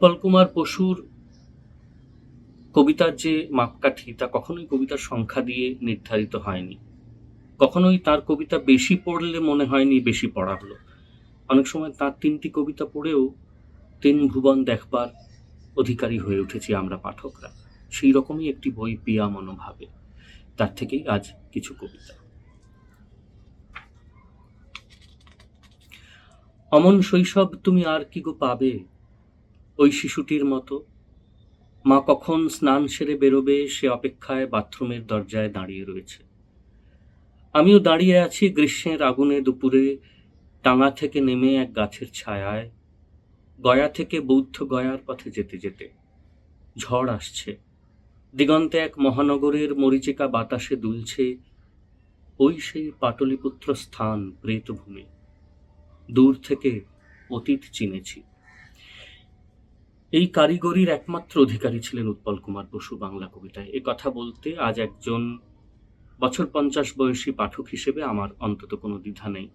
উৎপল কুমার বসুর কবিতার যে মাপকাঠি, তা কখনোই কবিতার সংখ্যা দিয়ে নির্ধারিত হয়নি। কখনোই তার কবিতা বেশি পড়লে মনে হয়নি বেশি পড়া হলো। অনেক সময় তার তিনটি কবিতা পড়েও তিন ভুবন দেখবার অধিকারী হয়ে উঠেছি আমরা পাঠকরা। সেই রকমই একটি বই পিয়া মনোভাবে। তার থেকেই আজ কিছু কবিতা। অমন শৈশব তুমি আর কি গো পাবে? ওই শিশুটির মতো। মা কখন স্নান সেরে বেরোবে সে অপেক্ষায় বাথরুমের দরজায় দাঁড়িয়ে রয়েছে। আমিও দাঁড়িয়ে আছি গ্রীষ্মের আগুনে দুপুরে টাঙা থেকে নেমে এক গাছের ছায়ায়, গয়া থেকে বৌদ্ধ গয়ার পথে যেতে যেতে। ঝড় আসছে। দিগন্তে এক মহানগরের মরিচিকা বাতাসে দুলছে ওই সেই পাটলিপুত্র স্থান, প্রেতভূমি। দূর থেকে অতীত চিনেছি। এই কারিগরির একমাত্র অধিকারী ছিলেন উৎপল কুমার বসু বাংলা কবিতায়। এ কথা বলতে আজ একজন বছর পঞ্চাশ বয়সী পাঠক হিসেবে আমার অন্তত কোনো দ্বিধা নেই।